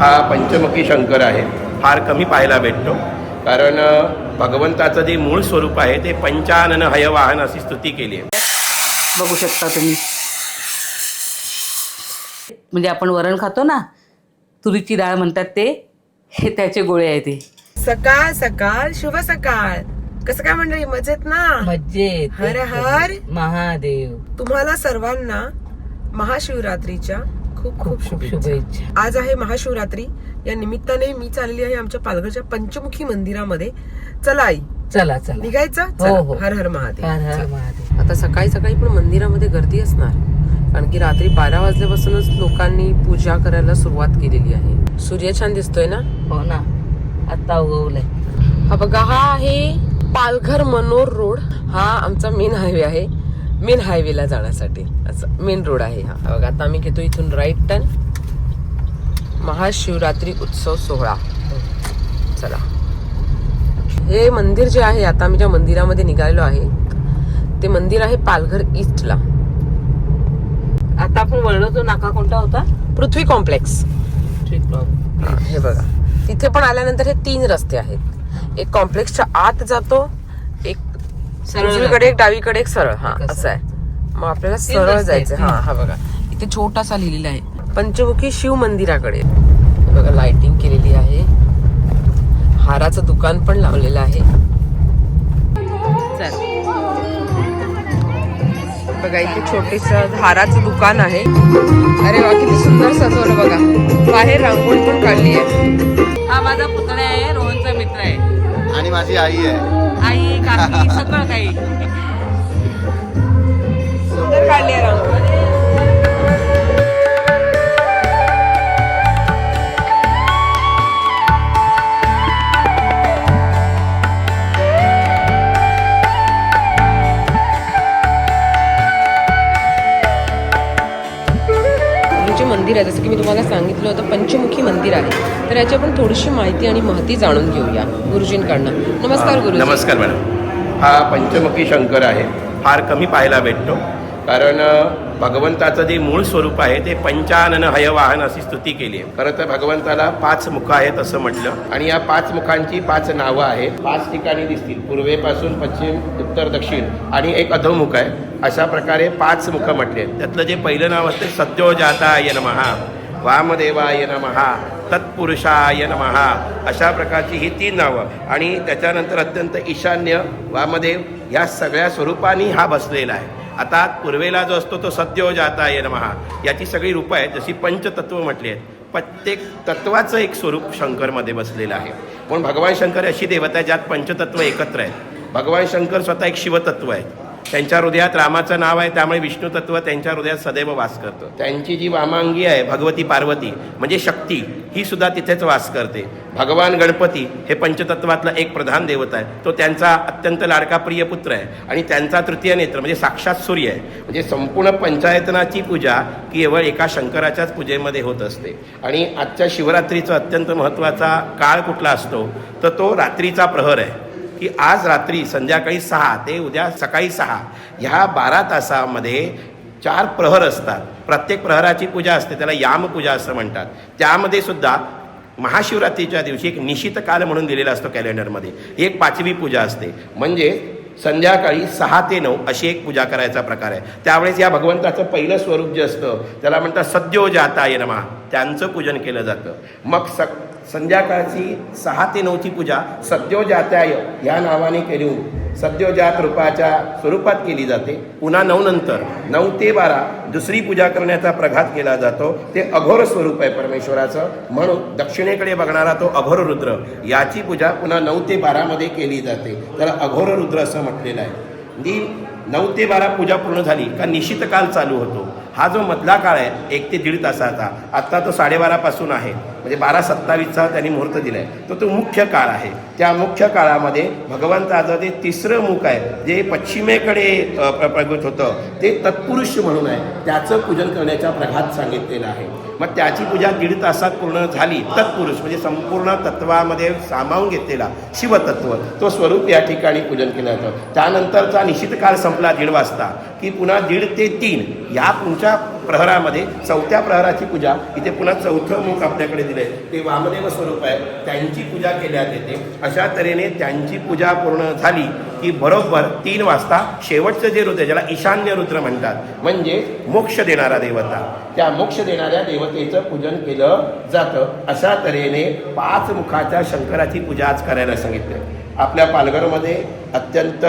हा पंचमुखी शंकर आहे. फार कमी पाहायला भेटतो. कारण भगवंताचं जे मूळ स्वरूप आहे ते पंचानन हयवाहन अशी स्तुती केली आहे. बघू शकता तुम्ही. म्हणजे आपण वरण खातो ना तुरीची डाळ म्हणतात ते हे त्याचे गोळे आहे ते सकाळ सकाळ शुभ सकाळ. कसं काय मंडळी मजेत ना? मज्जेत हर हर. महादेव. तुम्हाला सर्वांना महाशिवरात्रीच्या खूप खूप शुभेच्छा. आज आहे महाशिवरात्री. या निमित्ताने मी चालली आहे आमच्या पालघरच्या पंचमुखी मंदिरामध्ये. चला आई. चला चला. निघायचं? हो, चला, हो. हर हर महादेव. हर हर महादेव. आता सकाळी सकाळी पण मंदिरामध्ये गर्दी असणार. कारण की रात्री बारा वाजल्यापासूनच लोकांनी पूजा करायला सुरुवात केलेली आहे. सूर्य छान दिसतोय ना? हो ना. आता उगवलंय. हा बघा हा आहे पालघर मनोर रोड. हा आमचा मेन हायवे आहे. मेन हायवेला जाण्यासाठी. असं मेन रोड आहे हा. बघा आता आम्ही घेतो इथून राईट टर्न महाशिवरात्री उत्सव सोहळा. चला. हे मंदिर जे आहे आता आम्ही ज्या मंदिरामध्ये निघालेलो आहे ते मंदिर आहे पालघर ईस्टला आता आपण वळलो तो नाका कोणता होता? पृथ्वी कॉम्प्लेक्स ठीक हा, बघा. तिथे पण आल्यानंतर हे तीन रस्ते आहेत. एक कॉम्प्लेक्सच्या आत जातो उजवीकडे एक डावीकडे एक सरळ. हा? असं आहे. मग आपल्याला सरळ जायचं हा हा बघा. इथे छोटासा लिहिलेला आहे. पंचमुखी शिव मंदिराकडे. हे बघा लाइटिंग केलेली आहे. हाराचं दुकान पण लावलेलं आहे. चल. बघा इथे छोटेस हाराचं दुकान आहे. अरे वा किती सुंदर सजवलं बघा. बाहेर रांगोळी पण काढली आहे. हा माझा पुतळा आहे रोहनचा मित्र आहे. आणि माझी आई आहे. आई? सगळं काही. सुंदर काढली आहे रांगोळी हे जे मंदिर आहे. जसं की मी तुम्हाला सांगितलं होतं पंचमुखी मंदिर आहे. तर याची आपण थोडीशी माहिती आणि महती जाणून घेऊया गुरुजींकडनं. नमस्कार गुरुजी. नमस्कार मॅडम. हा पंचमुखी शंकर आहे. फार कमी पाहायला भेटतो. कारण भगवंताचं जे मूळ स्वरूप आहे ते पंचानन हयवाहन अशी स्तुती केली आहे. खरं तर भगवंताला पाच मुखं आहेत असं म्हटलं. आणि या पाच मुखांची पाच नावं आहेत. पाच ठिकाणी दिसतील. पूर्वेपासून पश्चिम उत्तर दक्षिण आणि एक अधोमुख आहे. अशा प्रकारे पाच मुखं म्हटले आहेत. त्यातलं जे पहिलं नाव असते सद्योजाताय नमहा वामदेवाय नमहा तत्पुरुषाय नमहा अशा प्रकारची ही तीन नावं. आणि त्याच्यानंतर अत्यंत ईशान्य वामदेव या सगळ्या स्वरूपांनी हा बसलेला आहे. आता पूर्वेला जो असतो तो सद्यो जाताय नमहा याची सगळी रूपं आहेत जशी पंचतत्व म्हटली आहेत. प्रत्येक तत्वाचं एक स्वरूप शंकरमध्ये बसलेलं आहे. पण भगवान शंकर अशी देवता आहे ज्यात पंचतत्व एकत्र आहेत. भगवान शंकर स्वतः एक शिवतत्व आहे त्यांच्या हृदयात रामाचं नाव आहे त्यामुळे विष्णू तत्व त्यांच्या हृदयात सदैव वास करतं. त्यांची जी वामांगी आहे भगवती पार्वती म्हणजे शक्ती ही सुद्धा तिथेच वास करते. भगवान गणपती हे पंचतत्वातला एक प्रधान देवता आहे. तो त्यांचा अत्यंत लाडका प्रिय पुत्र आहे. आणि त्यांचा तृतीय नेत्र म्हणजे साक्षात सूर्य आहे. म्हणजे संपूर्ण पंचायतनाची पूजा केवळ एका शंकराच्याच पूजेमध्ये होत असते. आणि आजच्या शिवरात्रीचा अत्यंत महत्त्वाचा काळ कुठला असतो तर तो रात्रीचा प्रहर आहे. की आज रात्री संध्याकाळी सहा ते उद्या सकाळी सहा ह्या बारा तासामध्ये चार प्रहर असतात. प्रत्येक प्रहराची पूजा असते त्याला यामपूजा असं म्हणतात. त्यामध्ये सुद्धा महाशिवरात्रीच्या दिवशी एक निशित काल म्हणून दिलेला असतो कॅलेंडरमध्ये. ही एक पाचवी पूजा असते. म्हणजे संध्याकाळी सहा ते नऊ अशी एक पूजा करायचा प्रकार आहे. त्यावेळेस या भगवंताचं पहिलं स्वरूप जे असतं त्याला म्हणतात सद्यो जाता नमा. त्यांचं पूजन केलं जातं. मग स संध्याकाळची सहा ते नऊची पूजा सद्योजात्याय या नावाने केली होऊन सद्योजात रूपाच्या स्वरूपात केली जाते. पुन्हा नऊ नंतर नऊ ते बारा दुसरी पूजा करण्याचा प्रघात केला जातो. ते अघोर स्वरूप आहे परमेश्वराचं. म्हणून दक्षिणेकडे बघणारा तो अघोर रुद्र याची पूजा पुन्हा नऊ ते बारामध्ये केली जाते. त्याला अघोर रुद्र असं म्हटलेलं आहे. दी नऊ ते बारा पूजा पूर्ण झाली का निशितकाल चालू होतो. हा जो मधला काळ आहे एक ते दीड तासाचा आत्ता तो साडेबारापासून आहे. म्हणजे बारा सत्तावीसचा त्यांनी मुहूर्त दिला आहे तो तो मुख्य काळ आहे. त्या मुख्य काळामध्ये भगवंताचं ते तिसरं मुख आहे जे पश्चिमेकडे प्र- प्रगत होतं. ते तत्पुरुष म्हणून आहे. त्याचं पूजन करण्याचा प्रघात सांगितलेला आहे. मग त्याची पूजा दीड तासात पूर्ण झाली. तत्पुरुष म्हणजे संपूर्ण तत्वामध्ये सामावून घेतलेला शिवतत्व तो स्वरूप या ठिकाणी पूजन केलं जातं. त्यानंतरचा निश्चित काळ संपला दीड वाजता. की पुन्हा दीड ते तीन या पुढच्या प्रहरामध्ये चौथ्या प्रहराची पूजा इथे पुन्हा चौथं मुख आपल्याकडे दिलंय. ते वामदेव स्वरूप आहे. त्यांची पूजा केल्यात येते. अशा तऱ्हेने त्यांची पूजा पूर्ण झाली की बरोबर तीन वाजता शेवटचं जे रुद्र ज्याला ईशान्य रुद्र म्हणतात म्हणजे मोक्ष देणारा देवता. त्या मोक्ष देणाऱ्या देवतेचं पूजन केलं जातं. अशा तऱ्हेने पाच मुखाच्या शंकराची पूजा आज करायला सांगितली आपल्या पालघरमध्ये अत्यंत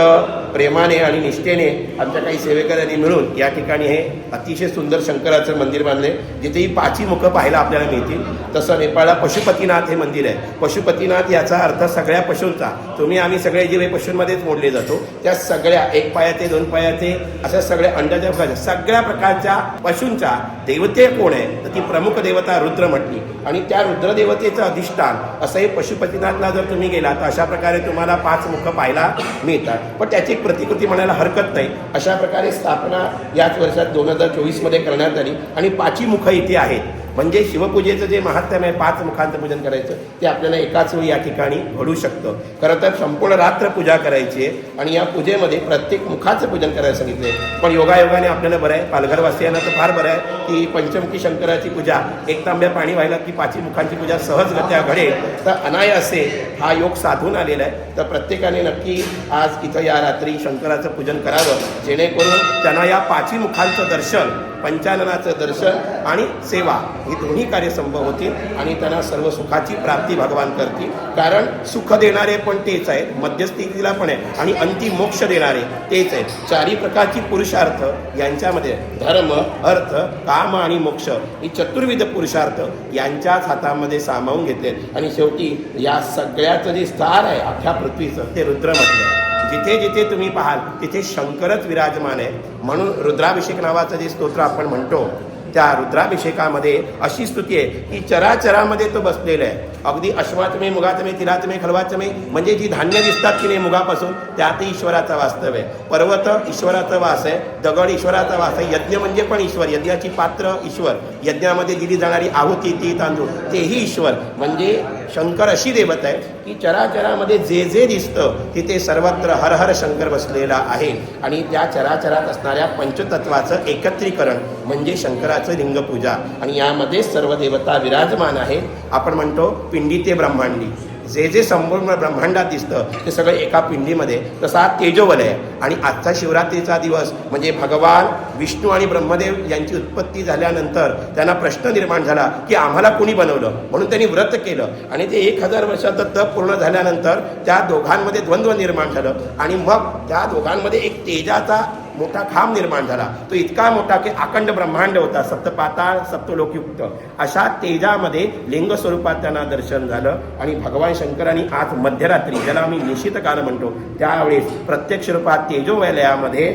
प्रेमाने आणि निष्ठेने आमच्या काही सेवेकऱ्यांनी मिळून या ठिकाणी हे अतिशय सुंदर शंकराचं मंदिर बांधले जिथे ही पाची मुखं पाहायला आपल्याला मिळतील. तसं नेपाळला पशुपतीनाथ हे मंदिर आहे. पशुपतीनाथ याचा अर्थ सगळ्या पशूंचा. तुम्ही आम्ही सगळे जीव पशूंमध्येच मोडले जातो. त्या सगळ्या एक पायाचे दोन पायाचे अशा सगळ्या अंडाच्या प्रकारच्या सगळ्या प्रकारच्या पशूंच्या देवते कोण आहे? तर ती प्रमुख देवता रुद्र म्हटली आणि त्या रुद्रदेवतेचं अधिष्ठान असं हे पशुपतीनाथला जर तुम्ही गेला तर अशा प्रकारे तुम्हाला पाच मुखं पाहायला मिळतात. पण त्याची एक प्रतिकृती म्हणायला हरकत नाही. अशा प्रकारे स्थापना याच वर्षात दोन हजार चोवीसमध्ये करण्यात आली आणि पाची मुखं इथे आहेत. म्हणजे शिवपूजेचं जे महात्म्य आहे पाच मुखांचं पूजन करायचं ते आपल्याला एकाच वेळी या ठिकाणी घडू शकतं. खरं तर संपूर्ण रात्र पूजा करायची आहे आणि या पूजेमध्ये प्रत्येक मुखाचं पूजन करायला सांगितले पण योगायोगाने आपल्याला बरं आहे पालघरवासियांना तर फार बरं आहे की पंचमुखी शंकराची पूजा एक तांब्या पाणी व्हायला की पाचवी मुखांची पूजा सहजगत्या घडेल तर अनायासे हा योग साधून आलेला आहे. तर प्रत्येकाने नक्की आज इथं या रात्री शंकराचं पूजन करावं जेणेकरून त्यांना या पाचवी मुखांचं दर्शन पंचाननाचं दर्शन आणि सेवा ही दोन्ही कार्य संभव होतील आणि त्यांना सर्व सुखाची प्राप्ती भगवान करतील. कारण सुख देणारे पण तेच आहेत मध्यस्थितीला पण आहे आणि अंतिम मोक्ष देणारे तेच आहेत. चारी प्रकारची पुरुषार्थ यांच्यामध्ये धर्म अर्थ काम आणि मोक्ष ही चतुर्विध पुरुषार्थ यांच्याच हातामध्ये सामावून घेतले आणि शेवटी या सगळ्याचं जे स्थान आहे अख्ख्या पृथ्वीचं ते रुद्र म्हटलं. जिथे जिथे तुम्ही पाहाल तिथे शंकरच विराजमान आहे. म्हणून रुद्राभिषेक नावाचं जे स्तोत्र आपण म्हणतो त्या रुद्राभिषेकामध्ये अशी स्तुती आहे की चराचरामध्ये तो बसलेला आहे. अगदी अश्वातमे मुगातमे तिलातमे खलवातमे म्हणजे जी धान्य दिसतात की नाही मुगापासून त्यात ईश्वराचा वास्तव आहे. पर्वत ईश्वराचा वास आहे दगड ईश्वराचा वास आहे यज्ञ म्हणजे पण ईश्वर यज्ञाची पात्र ईश्वर. यज्ञामध्ये दिली जाणारी आहुती ती तांदूळ तेही ईश्वर. म्हणजे शंकर अशी देवता आहे की चराचरामध्ये जे जे दिसतं तिथे सर्वत्र हर हर शंकर बसलेला आहे. आणि त्या चराचरात असणाऱ्या पंचतत्वाचं एकत्रीकरण म्हणजे शंकराचं लिंगपूजा. आणि यामध्ये सर्व देवता विराजमान आहे आपण म्हणतो पिंडी ते ब्रह्मांडी. जे जे संपूर्ण ब्रह्मांडात दिसतं ते सगळं एका पिंडीमध्ये. तसा तेजोवल आहे. आणि आजचा शिवरात्रीचा दिवस म्हणजे भगवान विष्णू आणि ब्रह्मदेव यांची उत्पत्ती झाल्यानंतर त्यांना प्रश्न निर्माण झाला की आम्हाला कोणी बनवलं? म्हणून त्यांनी व्रत केलं. आणि ते एक हजार वर्षाचं तप पूर्ण झाल्यानंतर त्या दोघांमध्ये द्वंद्व निर्माण झालं. आणि मग त्या दोघांमध्ये एक तेजाचा मोठा खांब निर्माण झाला. तो इतका मोठा की अखंड ब्रह्मांड होता. सप्तपाताळ सप्तलोकयुक्त. अशा तेजामध्ये लिंग स्वरूपात त्यांना दर्शन झालं आणि भगवान शंकरांनी आज मध्यरात्री ज्याला आम्ही निशित काल म्हणतो त्यावेळेस प्रत्यक्ष रूपात तेजोवलयामध्ये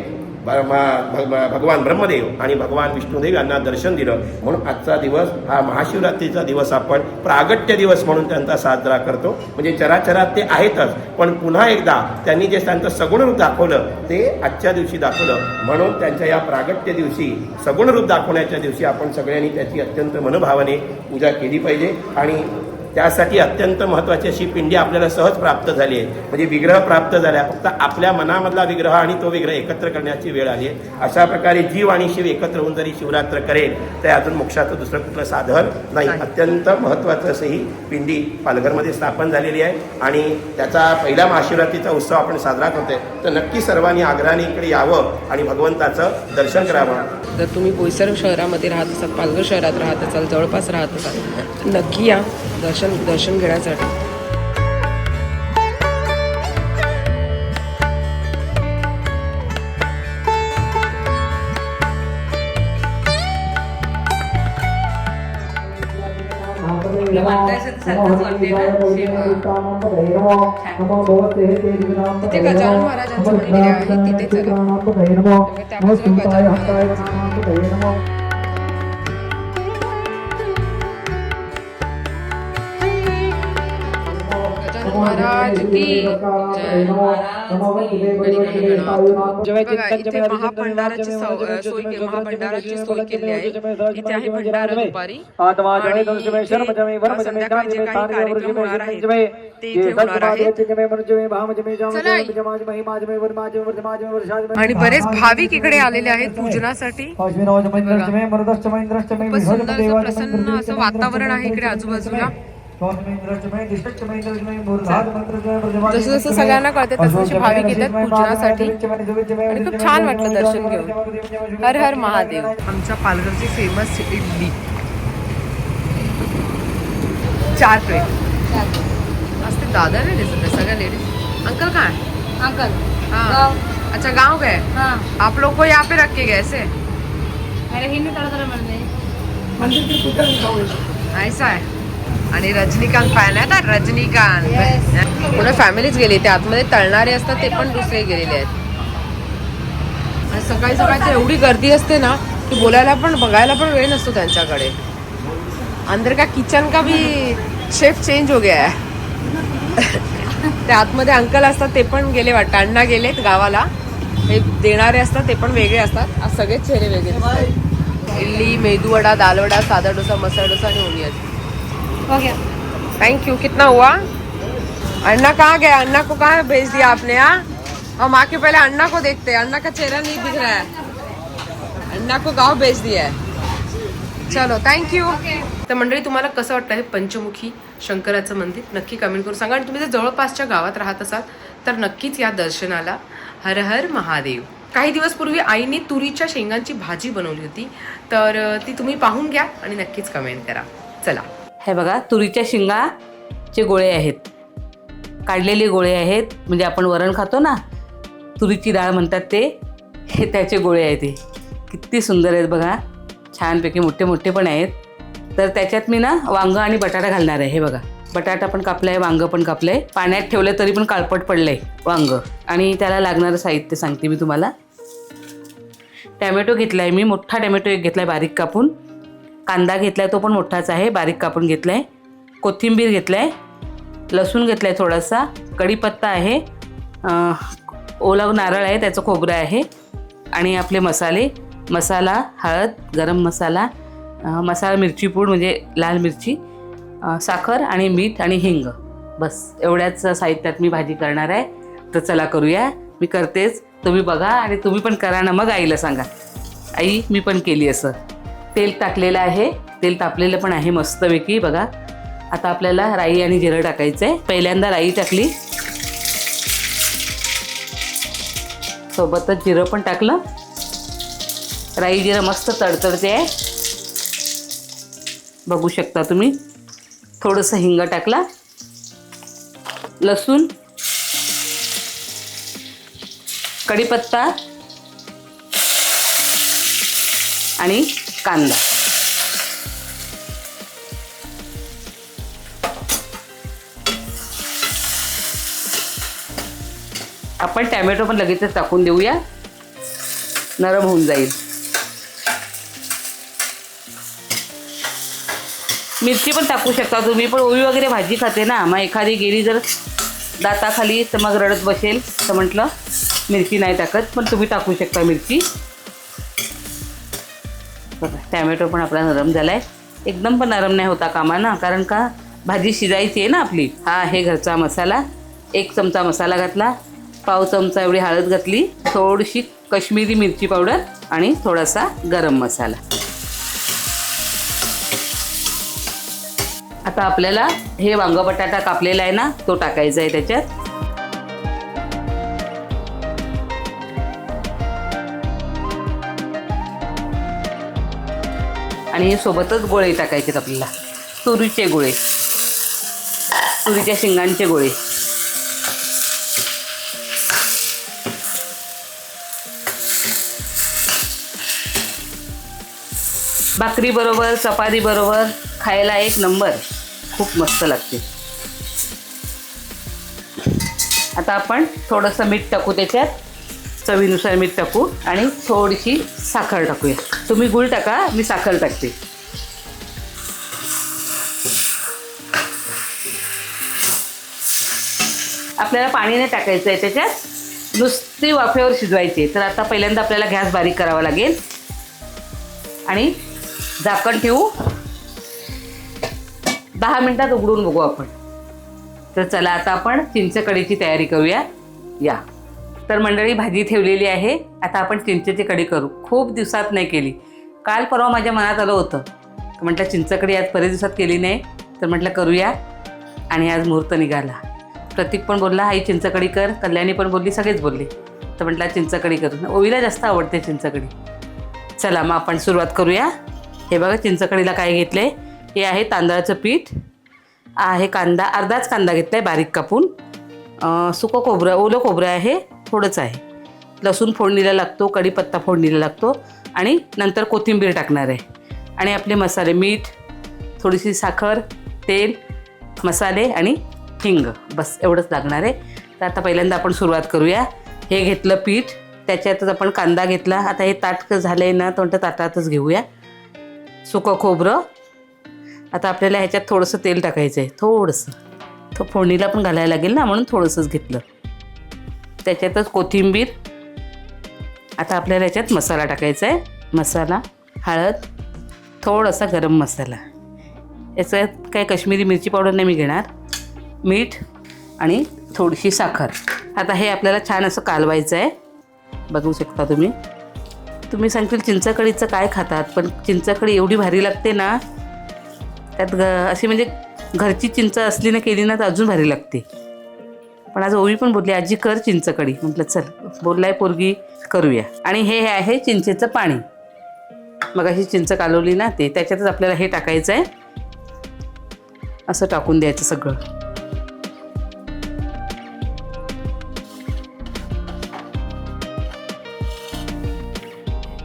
भगवान ब्रह्मदेव आणि भगवान विष्णुदेव यांना दर्शन दिलं. म्हणून आजचा दिवस हा महाशिवरात्रीचा दिवस आपण प्रागट्य दिवस म्हणून त्यांचा साजरा करतो. म्हणजे चराचरात ते आहेतच पण पुन्हा एकदा त्यांनी जे त्यांचं सगुण रूप दाखवलं ते आजच्या दिवशी दाखवलं. म्हणून त्यांच्या या प्रागट्य दिवशी सगुण रूप दाखवण्याच्या दिवशी आपण सगळ्यांनी त्याची अत्यंत मनोभावाने पूजा केली पाहिजे. आणि त्यासाठी अत्यंत महत्त्वाची अशी पिंडी आपल्याला सहज प्राप्त झाली आहे. म्हणजे विग्रह प्राप्त झाला फक्त आपल्या मनामधला विग्रह आणि तो विग्रह एकत्र करण्याची वेळ आली आहे. अशा प्रकारे जीव आणि शिव एकत्र होऊन जरी शिवरात्र करेल तर अजून मोक्षाचं दुसरं कुठलं साधन नाही. अत्यंत महत्त्वाचं असं ही पिंडी पालघरमध्ये स्थापन झालेली आहे. आणि त्याचा पहिला महाशिवरात्रीचा उत्सव आपण साजरा करतोय. तर नक्की सर्वांनी आग्रहाने इकडे यावं आणि भगवंताचं दर्शन करावं. जर तुम्ही बोईसर शहरामध्ये राहत असाल पालघर शहरात राहत असाल जवळपास राहत असाल नक्की या. दर्शन दर्शन घेण्यासाठी. तिथे गजानन महाराजांचं मंदिर आहे तिथे चला. महाराज की जय. बघा इथे महाभंडाराची सव- अ, सोय के- महाभंडाराची सोय केली आहे. इथे आहे भंडारा दुपारी. आणि इथे, अ, संध्याकाळी जे काही कार्यक्रम होणार आहेत ते इथे होणार आहेत. चला आई. आणि बरेच भाविक इकडे आलेले आहेत पूजनासाठी. प्रसन्न असं वातावरण आहे इकडे आजूबाजूला. जसं जसं सगळ्यांना कळते तसं तसे भाविक येतात पूजनासाठी आणि खूप छान वाटलं दर्शन घेऊन हर हर महादेव आमच्या पालघरची फ़ेमस इडली चार प्लेट असते दादा नाही दिसत आहे, सगळ्या लेडीज़ अंकल कहाँ है अंकल हाँ अच्छा गाँव गए हाँ आप लोग को यहाँ पे रख के गए ऐसे अरे हिंदी तड़ा मरने ऐसा आहे आणि रजनीकांत फॅन आहे ना? रजनीकांत. पूर्ण फॅमिलीच गेली. ते आतमध्ये तळणारे असतात ते पण दुसरे गेलेले आहेत. आणि सकाळी सकाळी तर एवढी गर्दी असते ना की बोलायला पण बघायला पण वेळ नसतो त्यांच्याकडे. अंदर का किचन का भी शेफ चेंज हो गया है ते आतमध्ये अंकल असतात ते पण गेले वाटतं. अण्णा गेलेत गावाला. हे देणारे असतात ते पण वेगळे असतात. आज सगळेच चेहरे वेगळे इडली मेदूवडा दालवडा साधा डोसा मसाला डोसा आणि ओनियन. हो गया थैंक यू कितना हुआ? अन्ना कहाँ गया? अन्ना को कहाँ भेज दिया आपने हाँ? हम आके पहले अन्ना को देखते हैं। अन्ना का चेहरा नहीं दिख रहा है। अन्ना को गांव भेज दिया है। चलो थँक्यू तर मंडळी तुम्हाला कसं वाटतं हे पंचमुखी शंकराचं मंदिर? नक्की कमेंट करून सांगा. आणि तुम्ही जर जवळपासच्या गावात राहत असाल तर नक्कीच या दर्शनाला हर हर महादेव. काही दिवस पूर्वी आईने तुरीच्या शेंगांची भाजी बनवली होती. तर ती तुम्ही पाहून घ्या आणि नक्कीच कमेंट करा. चला. हे बघा तुरीच्या शेंगाचे गोळे आहेत. काढलेले गोळे आहेत म्हणजे आपण वरण खातो ना तुरीची डाळ म्हणतात ते हे त्याचे गोळे आहेत ते किती सुंदर आहेत बघा छानपैकी मोठे मोठे पण आहेत. तर त्याच्यात मी ना वांग आणि बटाटा घालणार आहे हे बघा. बटाटा पण कापलाय वांगं पण कापलं आहे पाण्यात ठेवलं तरी पण काळपट पडलं आहे वांगं. आणि त्याला लागणारं साहित्य सांगते मी तुम्हाला. टॅमॅटो घेतला आहे मी मोठा टॅमॅटो एक घेतला आहे बारीक कापून. कांदा घेतलाय तो पण मोठाच आहे. बारीक कापून घेतलाय. कोथिंबीर घेतलाय. लसूण घेतलाय थोडासा. कढीपत्ता आहे. ओला नारळ आहे त्याचं खोबरं आहे. आणि आपले मसाले. मसाला हळद गरम मसाला मसाला मिरची पूड म्हणजे लाल मिरची साखर आणि मीठ आणि हिंग. बस एवढ्याच साहित्यात मी भाजी करणार आहे. तर चला करूया. मी करतेच. तुम्ही बघा आणि तुम्ही पण करा ना मग आईला सांगा. आई मी पण केली असं. तेल टाकलेलं आहे. तेल तापलेलं पण आहे मस्तपैकी बघा. आता आपल्याला राई आणि जिरं टाकायचं आहे पहिल्यांदा राई टाकली. सोबतच जिरं पण टाकलं. राई जिरं मस्त तडतडते. आहे बघू शकता तुम्ही. थोडंसं हिंग टाकला. लसूण. कढीपत्ता. आणि कांदा. आपण टॅमॅटो पण लगेचच टाकून देऊया. नरम होऊन जाईल. मिरची पण टाकू शकता तुम्ही पण ओवी वगैरे भाजी खाते ना. मग एखादी गेली जर दाताखाली तर मग रडत बसेल. तर म्हटलं मिरची नाही टाकत पण तुम्ही टाकू शकता मिरची. बघा टॅमॅटो पण आपला नरम झाला आहे एकदम पण नरम नाही होता कामा ना कारण का भाजी शिजायची आहे ना आपली. हा आहे घरचा मसाला. एक चमचा मसाला घातला. पाव चमचा एवढी हळद घातली. थोडीशी कश्मीरी मिरची पावडर आणि थोडासा गरम मसाला. आता आपल्याला हे वांग बटाटा कापलेला आहे ना तो टाकायचा आहे त्याच्यात. आणि सोबतच गोळे टाकायचेत आपल्याला. तुरीचे गोळे. तुरीच्या शेंगांचे गोळे. भाकरीबरोबर चपातीबरोबर खायला एक नंबर. खूप मस्त लागते. आता आपण थोडंसं मीठ टाकू त्याच्यात. चवीनुसार मीठ टाकू आणि थोडीशी साखर टाकूया. तुम्ही गुळ टाका मी साखर टाकते. आपल्याला पाणी नाही टाकायचं आहे त्याच्यात. नुसती वाफेवर शिजवायची तर आता पहिल्यांदा आपल्याला गॅस बारीक करावा लागेल. आणि झाकण ठेवू. दहा मिनिटात उघडून बघू आपण. तर चला आता आपण चिंचकडीची तयारी करूया. या. तर मंडळी भाजी ठेवलेली आहे. आता आपण चिंचेची कढी करू. खूप दिवसात नाही केली. काल परवा माझ्या मनात आलं होतं. म्हटलं चिंचकडी आज बरेच दिवसात केली नाही. तर म्हटलं करूया. आणि आज मुहूर्त निघाला. प्रतीक पण बोलला आई चिंचकडी कर. कल्याणी पण बोलली सगळेच बोलले. तर म्हटलं चिंचकडी करू. ओवीला जास्त आवडते चिंचकढी चला मग आपण सुरुवात करूया. हे बघा चिंचकढीला काय घेतले हे आहे तांदळाचं पीठ. आहे कांदा अर्धाच कांदा घेतला आहे बारीक कापून. सुकं खोबरं ओलं खोबरं आहे. थोडंच आहे. लसूण फोडणीला लागतो कढीपत्ता फोडणीला लागतो आणि नंतर कोथिंबीर टाकणार आहे. आणि आपले मसाले मीठ थोडीशी साखर तेल मसाले आणि हिंग बस एवढंच लागणार आहे. तर आता पहिल्यांदा आपण सुरुवात करूया. हे घेतलं पीठ त्याच्यातच आपण कांदा घेतला. आता हे ताट झालं आहे ना तर म्हणतं ताटातच घेऊया. सुकं खोबरं. आता आपल्याला ह्याच्यात थोडंसं तेल टाकायचं आहे थोडंसं. तो फोडणीला पण घालायला लागेल ना म्हणून थोडंसंच घेतलं. त्याच्यातच कोथिंबीर. आता आपल्याला याच्यात मसाला टाकायचा आहे. मसाला हळद थोडासा गरम मसाला. याच्यात काय काश्मीरी मिरची पावडर नाही मी घेणार. मीठ आणि थोडीशी साखर. आता हे आपल्याला छान असं कालवायचं आहे. बघू शकता तुम्ही. तुम्ही सांगतील चिंचकढीचं काय खातात? पण चिंचकढी एवढी भारी लागते ना. त्यात ग अशी म्हणजे घरची चिंच असली ना केली ना तर अजून भारी लागते. पण आज ओवी पण बोलली आजी कर चिंचकडी म्हटलं चल बोललाय पोरगी करूया. आणि हे हे आहे चिंचेचं पाणी. मग अशी चिंच कालवली ना ते त्याच्यातच आपल्याला हे टाकायचं आहे असं टाकून द्यायचं सगळं.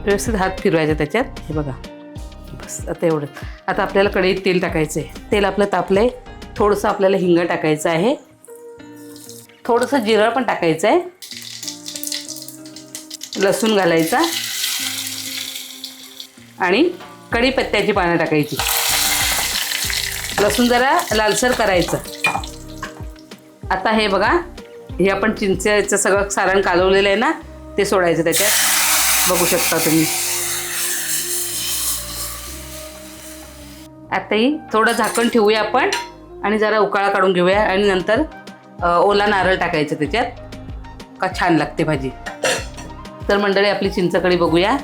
व्यवस्थित हात फिरवायचे त्याच्यात. हे बघा. बस आता एवढं. आता आपल्याला कढईत तेल टाकायचं आहे तेल आपलं तापलं आहे थोडंसं आपल्याला हिंग टाकायचं आहे. थोडंसं जिरं पण टाकायचं आहे लसूण घालायचा. आणि कढीपत्त्याची पानं टाकायची. लसूण जरा लालसर करायचं. आता हे बघा हे आपण चिंचेचं सगळं सारण कालवलेलं आहे ना ते सोडायचं त्याच्यात. बघू शकता तुम्ही. आताही थोडं झाकण ठेवूया आपण आणि जरा उकाळा काढून घेऊया आणि नंतर ओला नारळ टाकायचं त्याच्यात. का छान लागते भाजी. तर मंडळी आपली चिंचकढी बघूया.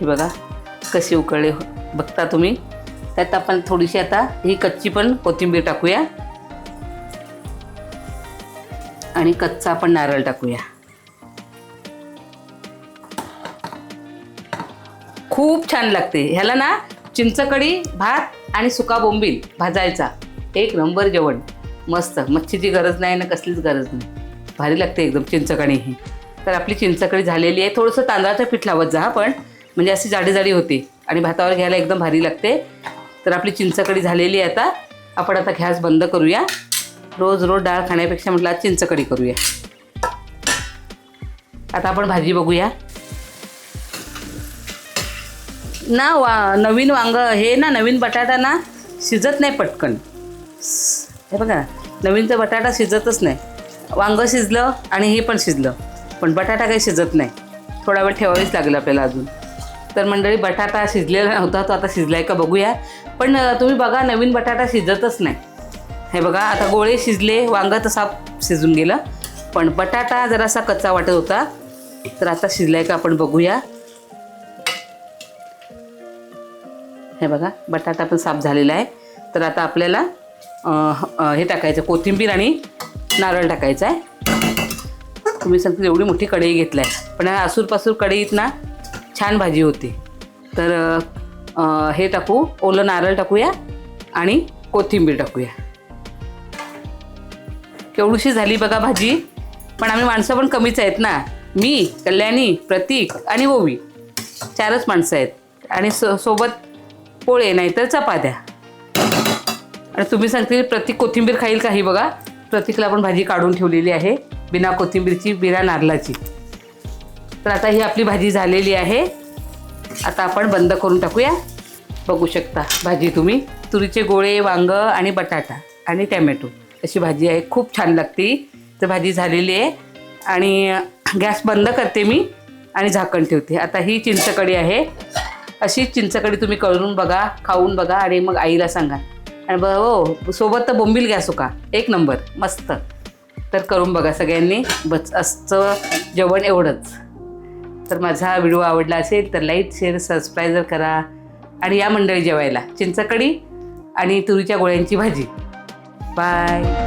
हे बघा कशी उकळले हो-, बघता तुम्ही. त्यात आपण थोडीशी आता ही कच्ची पण कोथिंबीर टाकूया. आणि कच्चा आपण नारळ टाकूया. खूप छान लागते. ह्याला ना चिंचकडी भात आणि सुका बोंबील भाजायचा. एक नंबर जेवण. मस्त. मच्छीची गरज नाही ना कसलीच गरज नाही. भारी लागते एकदम चिंचकणी ही. तर आपली चिंचकणी झालेली आहे. थोडंसं तांदळाचं पीठ लावत जा पण म्हणजे अशी जाडी जाडी होते आणि भातावर घ्यायला एकदम भारी लागते. तर आपली चिंचकडी झालेली आहे आता. आपण आता गॅस बंद करूया. रोज रोज डाळ खाण्यापेक्षा म्हटलं आज चिंचकडी करूया. आता आपण भाजी बघूया. ना वा नवीन वांग. हे ना नवीन बटाटा ना शिजत नाही पटकन. हे बघा नवीन तर बटाटा शिजतच नाही. वांगं शिजलं आणि हे पण शिजलं. पण बटाटा काही शिजत नाही. थोडा वेळ ठेवावीच लागेल आपल्याला अजून. तर मंडळी बटाटा शिजलेला नव्हता तो आता शिजलाय का बघूया. पण तुम्ही बघा नवीन बटाटा शिजतच नाही. हे बघा आता गोळे शिजले वांगं तर शिजून गेलं. पण बटाटा जरासा कच्चा वाटत होता. तर आता शिजलाय का आपण बघूया. हे बघा बटाटा पण साफ झालेला आहे. तर आता आपल्याला हे टाकायचं कोथिंबीर आणि नारळ टाकायचं आहे. तुम्ही सांगतील एवढी मोठी कढई घेतला आहे पण आसूरपासूर कढईत ना छान भाजी होती. तर हे टाकू ओलं नारळ टाकूया आणि कोथिंबीर टाकूया. केवढीशी झाली बघा भाजी. पण आम्ही माणसं पण कमीच आहेत ना. मी कल्याणी प्रतीक आणि ओवी. चारच माणसं आहेत. आणि सो सोबत पोळे नाहीतर चपात्या. आणि तुम्ही सांगतील प्रतीक कोथिंबीर खाईल काही बघा. प्रतीकला आपण भाजी काढून ठेवलेली आहे बिना कोथिंबीरची बिना नारळाची. तर आता ही आपली भाजी झालेली आहे. आता आपण बंद करून टाकूया. बघू शकता भाजी तुम्ही. तुरीचे गोळे वांग आणि बटाटा आणि टॅमॅटो. अशी भाजी आहे खूप छान लागते तर भाजी झालेली आहे. आणि गॅस बंद करते मी आणि झाकण ठेवते. आता ही चिंचकडी आहे. अशी चिंचकडी तुम्ही करून बघा खाऊन बघा आणि मग आईला सांगा. आणि ब हो सोबत तर बोंबील घ्या सुका. एक नंबर मस्त. तर करून बघा सगळ्यांनी. बस असतं जेवण एवढंच. तर माझा व्हिडिओ आवडला असेल तर लाईक शेअर सबस्क्राईब करा. आणि या मंडळी जेवायला. चिंचकडी आणि तुरीच्या गोळ्यांची भाजी. बाय.